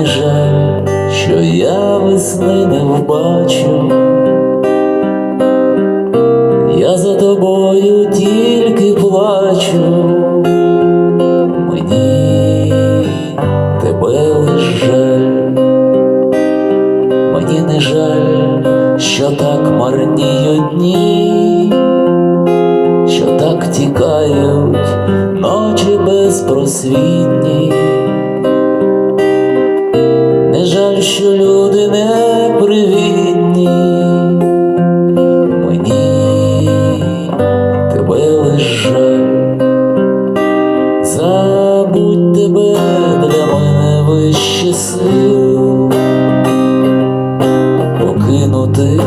не жаль, що я весни не вбачу. Я за тобою тільки плачу, мені тебе лиш жаль, мені не жаль, що так марніють дні, що так тікають ночі безпросвітні. Не жаль, що люди не привітні, мені тебе лиш жаль, забудь тебе для мене вище сил, покинути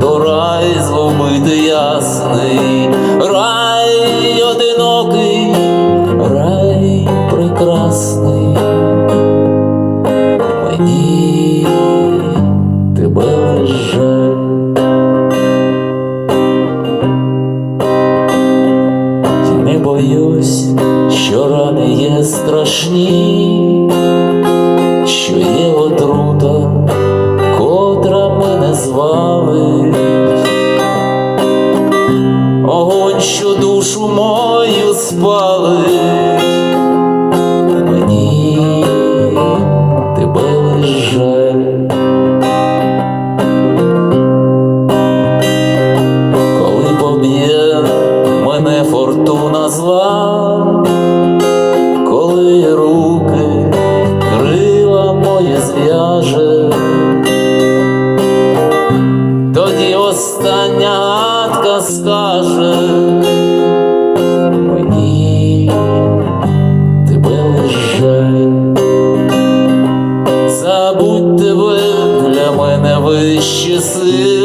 то рай зловити ясний, не боюсь, що рани є страшні, що є отрута, котра мене звалить. Огонь, що душу мою спалить, фортуна зла, коли руки крила моє зв'яже, тоді остання гадка скаже мені тебе лиш. Забудь тебе для мене вище сил,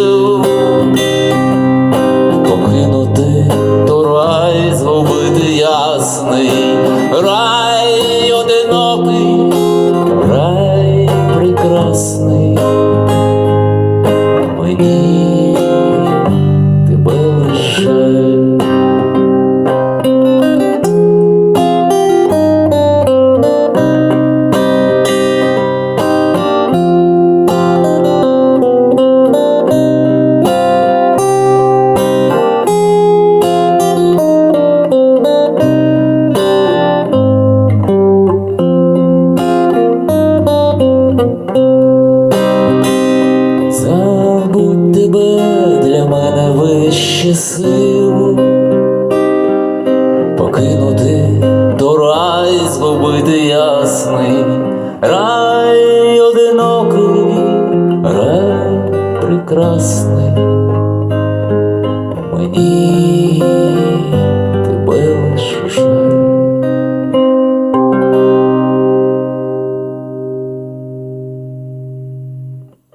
чи силу покинути то рай зловити ясний, рай одинокий, рай прекрасний.